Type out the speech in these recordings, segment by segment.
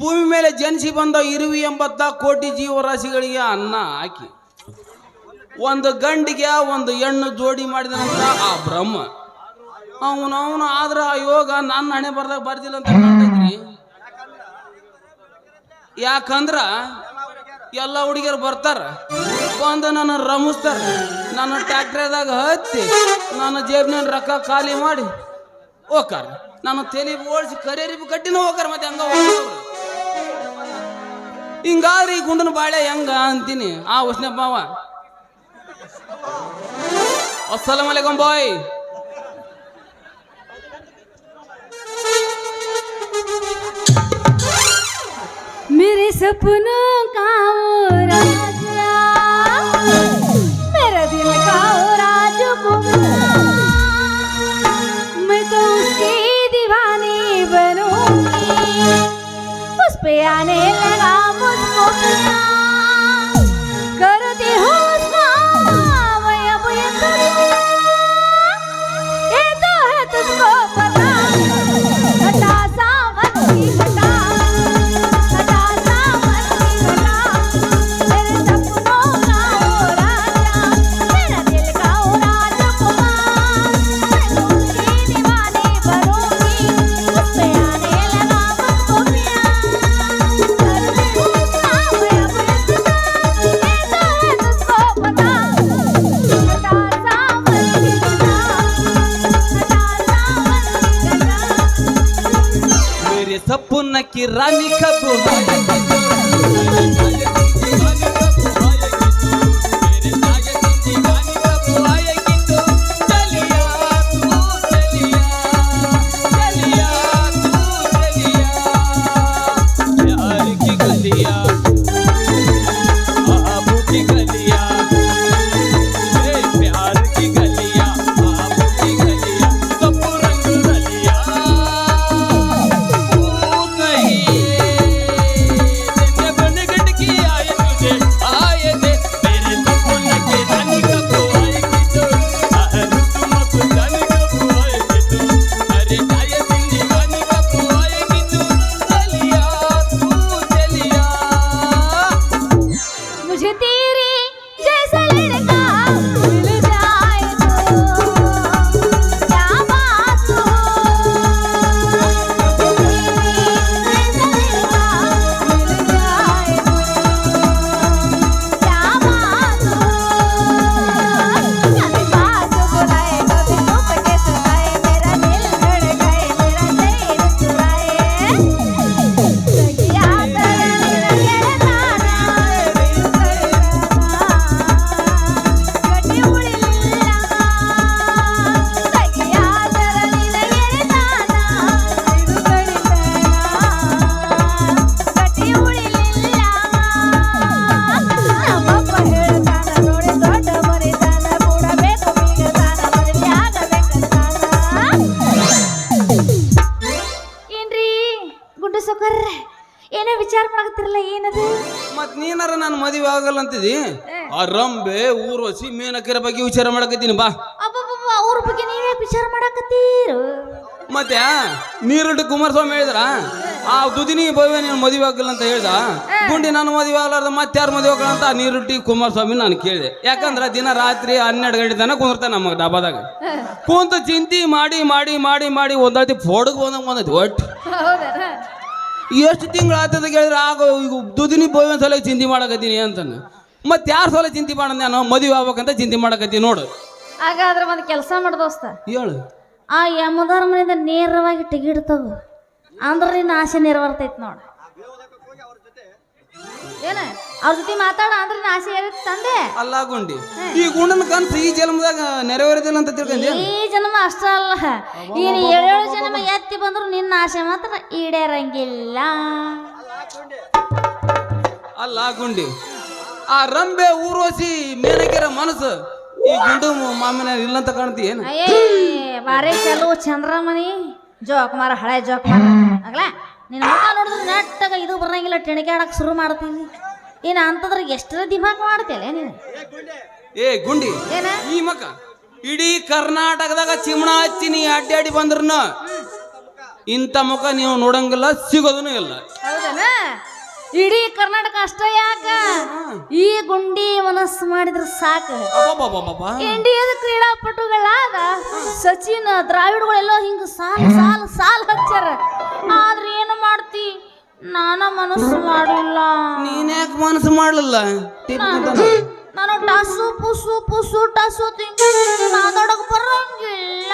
ಭೂಮಿ ಮೇಲೆ ಜನಿಸಿ ಬಂದ ಇರುವಿ ಎಂಬತ್ತ ಕೋಟಿ ಜೀವರಾಶಿಗಳಿಗೆ ಅನ್ನ ಹಾಕಿ. ಒಂದು ಗಂಡಿಗೆ ಒಂದು ಹೆಣ್ಣು ಜೋಡಿ ಮಾಡಿದನಂತ ಆ ಬ್ರಹ್ಮ, ಅವನು ಅವನು, ಆದ್ರೆ ಆ ಯೋಗ ನನ್ನ ಹಣೆ ಬರ್ದಾಗ ಬರ್ದಿಲ್ಲ ಅಂತ ಕಾಣ್ತೈತ್ರಿ ಯಾಕಂದ್ರ ಎಲ್ಲ ಹುಡುಗಿಯರು ಬರ್ತಾರ. ಬಂದು ನನ್ನ ರಮಿಸ್ತಾರ. ನನ್ನ ಟ್ಯಾಕ್ಟ್ರದಾಗ ಹತ್ತಿ ನನ್ನ ಜೇಬ್ನ ರೊಕ್ಕ ಖಾಲಿ ಮಾಡಿ ಹೋಕಾರ ನಾನು ತಲೆ ಓಡಿಸಿ ಕರಿಯರಿ ಕಟ್ಟಿನ ಹೋಗಾರ ಮತ್ತೆ ಹಂಗ ಹೋಗೋರು ಹಿಂಗಾದ್ರಿ ಈ ಗುಂಡನ ಬಾಳೆ ಹೆಂಗ ಅಂತೀನಿ ಆ ಉಷ್ಣ ಮಾವ ಅಸ್ಸಲಾಮ್ ಅಲೈಕುಂ ಬಾಯ್ मेरे सपनों का वो राजा मेरा दिल का वो राजकुमार मैं तो उसकी दीवानी बनूंगी उस पे आने लगा Bye. Rani Kapoor. বুঝতে ಆಗಲ್ಲ ಅಂತಿದಿ ಆ ರಂಬೆ ಊರ್ವಶಿ ಮೇನಕರ ಬಗ್ಗೆ ವಿಚಾರ ಮಾಡಕತ್ತೀನಿ ಬಾ. ಅಬ್ಬಬ್ಬಬ್ಬ ಅವ್ರ ಬಗ್ಗೆ ನೀವೇ ವಿಚಾರ ಮಾಡಕತ್ತೀರು? ಮತ್ತೆ ನೀರುಟ್ಟು ಕುಮಾರಸ್ವಾಮಿ ಹೇಳಿದ್ರ? ಆ ದುದಿನಿ ಭವ್ಯ ನೀನು ಮದುವೆ ಆಗಲ್ಲ ಅಂತ ಹೇಳ್ದ? ಗುಂಡಿ ನಾನು ಮದುವೆ ಆಗಲಾರ್ದ ಮತ್ತೆ ಯಾರು ಮದುವೆ ಆಗಲ್ಲ ಅಂತ ನೀರುಟ್ಟಿ ಕುಮಾರಸ್ವಾಮಿ ನಾನು ಕೇಳಿದೆ. ಯಾಕಂದ್ರೆ ದಿನ ರಾತ್ರಿ ಹನ್ನೆರಡು ಗಂಟೆ ತನಕ ಕುಂದಿರ್ತಾನೆ ನಮ್ಮ ಡಾಬಾದಾಗ. ಕುಂತ ಚಿಂತಿ ಮಾಡಿ ಮಾಡಿ ಮಾಡಿ ಮಾಡಿ ಒಂದಾತಿ ಫೋಡಗ್ ಬಂದಂಗೆ ಬಂದೈತಿ ಒಟ್ಟು ಎಷ್ಟು ತಿಂಗಳು ಆತದ ಕೇಳಿದ್ರೆ ಆಗ ಈಗ ದುದಿನಿ ಒಂದು ಸಲ ಚಿಂತೆ ಮಾಡಕತ್ತೀನಿ ಅಂತಾನೆ ಮತ್ತೆ ಯಾರ ಸಲ ಚಿಂತೆ ಮಾಡೋಣ ನಾನು? ಮದುವೆ ಆಗ್ಬೇಕಂತ ಚಿಂತೆ ಮಾಡಕತ್ತೀನಿ ನೋಡು. ಹಾಗಾದ್ರೆ ಒಂದು ಕೆಲಸ ಮಾಡ್ದೋಸ್ತ ಹೇಳು. ಆ ಯಮದಾರ ಮನೆಯಿಂದ ನೇರವಾಗಿ ಟಿಕೆಟ್ ತಗೋ ಅಂದ್ರೆ ನಿನ್ನ ಆಸೆ ನೆರವೇರ್ತೈತಿ ನೋಡು. ಏನ? ಅವ್ರ ಜೊತೆ ಮಾತಾಡ ಅಂದ್ರೆ ಆಸೆ ಇರುತ್ತೆ ತಂದೆ. ಅಲ್ಲ ಗುಂಡಿ. ಈ ಗುಂಡನ ಕನಸು ಈ ಜನ್ಮದಾಗ ನೆರವೇರದಿಲ್ಲ ಅಂತ ತಿಳ್ಕೊಂಡಿ ಈ ಜನ್ಮ ಅಷ್ಟ ಅಲ್ಲ. ಈ ಏಳು ಜನ್ಮ ಎತ್ತಿ ಬಂದ್ರು ನಿನ್ನ ಆಸೆ ಮಾತ್ರ ಈಡೇರಂಗಿಲ್ಲ. ಅಲ್ಲ ಗುಂಡಿ. ಆ ರಂಬೆ ಊರೋಸಿ ಮೇನಗಿರ ಮನಸ್ಸು ಈ ಗುಂಡು ಮಾಮಿನ ಇಲ್ಲ ಅಂತ ಕಾಣ್ತಿ ಏನು? ಬಾರೇ ಚಲು ಚಂದ್ರಮಣಿ ಜೋಕುಮಾರ ಹಳೆ ಜೋಕ್ ಮಾರ ಆಗ್ಲಾ ನಿನ್ನ ಮುಖ ನೋಡಿದ್ರೆ ನೆಟ್ಟಾಗ ಇದು ಬರಂಗಿಲ್ಲ ಟೆಣಿಕೆ ಶುರು ಮಾಡ್ತೀನಿ. ಇನ್ನು ಅಂತದ್ರ ಎಷ್ಟರ ದಿಮಾಗ್ ಮಾಡ್ತೇಲೆ ನೀನು? ಏ ಗುಂಡಿ ಏನ? ಈ ಮಕ್ಕ ಇಡೀ ಕರ್ನಾಟಕದಾಗ ಚಿಮಣ ಹಚ್ಚಿ ನೀ ಅಡ್ಡಾಡಿ ಬಂದ್ರನ ಇಂಥ ಮುಖ ನೀವು ನೋಡಂಗಿಲ್ಲ ಸಿಗೋದನು ಇಲ್ಲ. ಹೌದನ? ಇಡೀ ಕರ್ನಾಟಕ ಅಷ್ಟೇ ಯಾಕ? ಈ ಗುಂಡಿ ಮನಸ್ಸು ಮಾಡಿದ್ರೆ ಸಾಕು. ಇಂಡಿಯಾದ ಕ್ರೀಡಾಪಟುಗಳಾದ ಸಚಿನ್ ದ್ರಾವಿಡ್ಗಳೆಲ್ಲ ಹಿಂಗ ಸಾಲ್ ಸಾಲ್ ಸಾಲ್ ಹಚ್ಚಾರ ಆದ್ರೆ ಏನು ಮಾಡ್ತಿ? ನಾನ ಮನಸ್ಸು ಮಾಡಿಲ್ಲ. ನೀನ್ಯಾಕೆ ಮನಸ್ಸು ಮಾಡಲಿಲ್ಲ? ನಾನು ಟಾಸು ಪುಸು ಪುಸು ಟಾಸು ಮಾತಾಡಕ್ ಬರಂಗಿಲ್ಲ.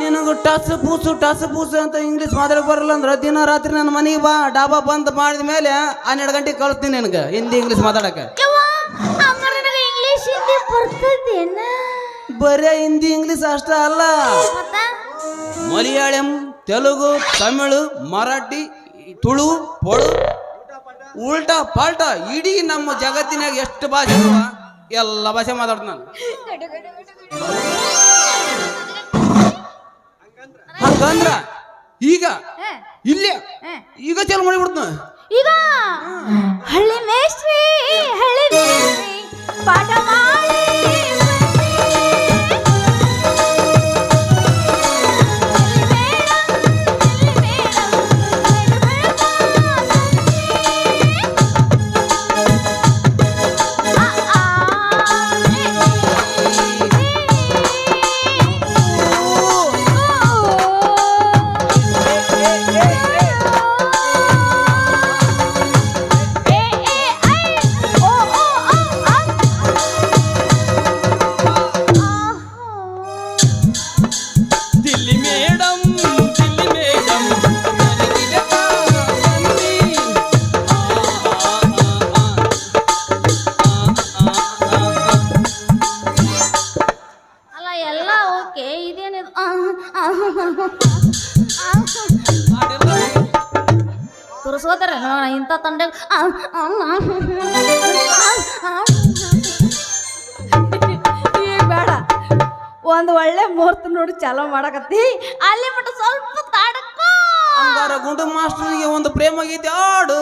ನಿನಗೆ ಟಸ್ ಪೂಸು ಟಸ್ ಪೂಸು ಅಂತ ಇಂಗ್ಲೀಷ್ ಮಾತಾಡಕ್ ಬರಲ್ಲ ಅಂದ್ರೆ ದಿನ ರಾತ್ರಿ ನನ್ನ ಮನೆಗೆ ಬಾ ಡಾಬಾ ಬಂದ್ ಮಾಡಿದ ಮೇಲೆ ಹನ್ನೆರಡು ಗಂಟೆಗೆ ಕಳಿಸ್ತೀನಿ ನಿನಗೆ ಹಿಂದಿ ಇಂಗ್ಲೀಷ್ ಮಾತಾಡಕ್ಕೆ ಬರೇ ಹಿಂದಿ ಇಂಗ್ಲೀಷ್ ಅಷ್ಟ ಅಲ್ಲ. ಮಲಯಾಳಂ ತೆಲುಗು ತಮಿಳು ಮರಾಠಿ ತುಳು ಪೊಳು ಉಲ್ಟಾ ಪಾಲ್ಟ ಇಡೀ ನಮ್ಮ ಜಗತ್ತಿನಾಗ ಎಷ್ಟು ಭಾಷೆ ಎಲ್ಲ ಭಾಷೆ ಮಾತಾಡ್ತ ನಾನು. ಹಂಗಂದ್ರ ಈಗ ಇಲ್ಲೇ. ಈಗ ಚಾಲು ಮಾಡಿಬಿಡ್ತೀನಿ. ಈಗ ಹಳ್ಳಿ ಮೇಷ್ಟ್ರಿ ಹಳ್ಳಿ ಮೇಷ್ಟ್ರಿ ಪಾಠ ಮಾಡಿ ತುರ್ಸ್ಕೋತಾರೆ ನೋಡ ಇಂಥ ತಂಡ ಈಗ ಬೇಡ. ಒಂದು ಒಳ್ಳೆ ಮುಹೂರ್ತ ನೋಡಿ ಚಾಲೋ ಮಾಡಕತ್ತಿ. ಅಲ್ಲಿ ಮಟ್ಟ ಸ್ವಲ್ಪ ತಾಡಕ್ಕ. ಗುಂಡು ಮಾಸ್ಟರ್ಗೆ ಒಂದು ಪ್ರೇಮ ಗೀತೆ ಆಡು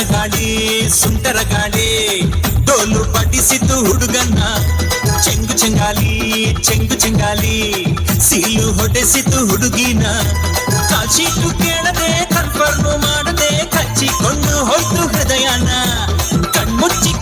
ಗಾಳಿ ಸುಂಟರ ಗಾಳಿ ಡೋಲು ಬಡಿಸಿತು ಹುಡುಗನ್ನ ಚೆಂಗು ಚೆಂಗಾಲಿ ಚೆಂಗು ಚೆಂಗಾಲಿ ಸೀಲು ಹೊಡೆಸಿತು ಹುಡುಗಿನ ಕಾಶಿಟ್ಟು ಕೇಳದೆ ಕನ್ಫರ್ಮ್ ಮಾಡದೆ ಕಚ್ಚಿಕೊಂಡು ಹೋಯ್ತು ಹೃದಯನ ಕಣ್ಮುಚ್ಚಿ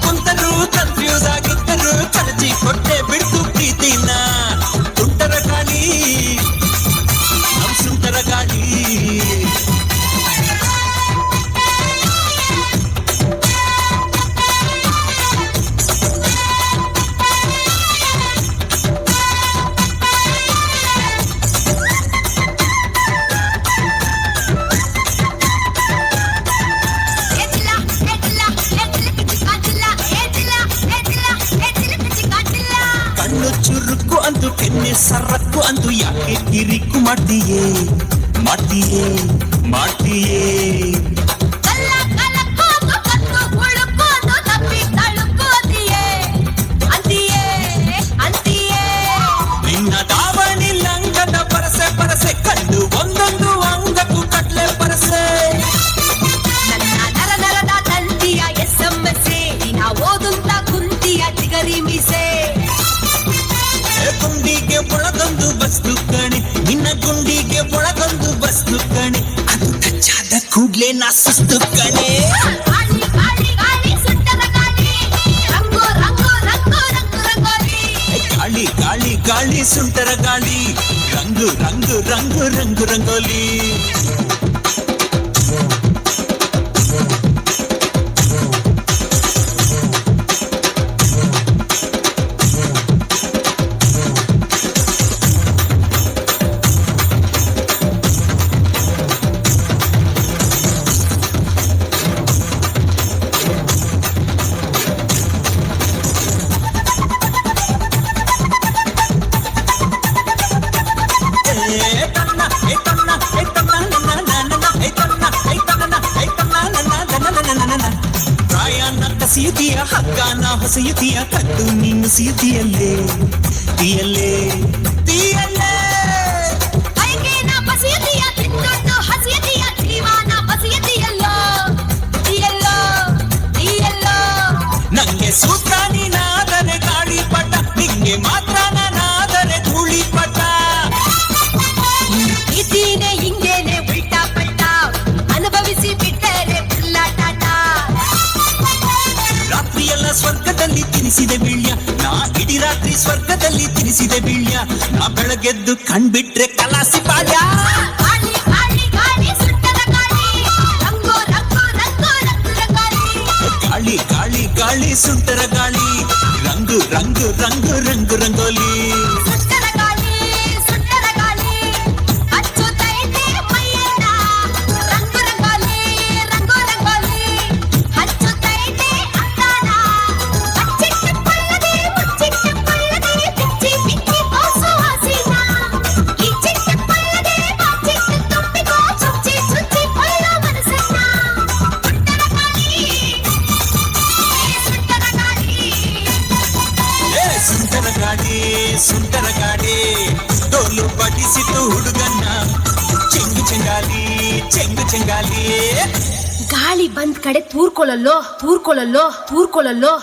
மாட்டியே மாட்டியே மாட்டியே. முத்துக்களே காளி காளி காளி சுண்டர காளி రంగు రంగు రంగు రంగు రంగోలీ ಹಸಿಯುತಿಯ ಹಗ್ಗನ ಹೊಸೆಯುತಿಯ ಕದ್ದು ನಿನ್ನ ಸಿಯುತಿಯಲ್ಲೇ ತೀಯಲ್ಲೇ ತೀಯ ರಾತ್ರಿ ಸ್ವರ್ಗದಲ್ಲಿ ತಿನಿಸಿದೆ ಬೀಳ್ಯ ನಾ ಬೆಳಗೆದ್ದು ಕಣ್ಬಿಟ್ರೆ ಕಲಾಸಿ ಬಾಳ್ಯ ಗಾಳಿ ಗಾಳಿ ಗಾಳಿ ಸುಂಟರ ಗಾಳಿ ರಂಗು ರಂಗು ರಂಗು ರಂಗು ರಂಗೋಲಿ చెంగులు పటిసితూ హుడుగన్న చెంగు చెంగాలి చెంగు చెంగాలి ಗಾಳಿ ಬಂದ್ ಕಡೆ ತೂರ್ಕೊಳ್ಳಲ್ಲೋ ತೂರ್ಕೊಳ್ಳಲ್ಲೋ ತೂರ್ಕೊಳ್ಳಲ್ಲೋ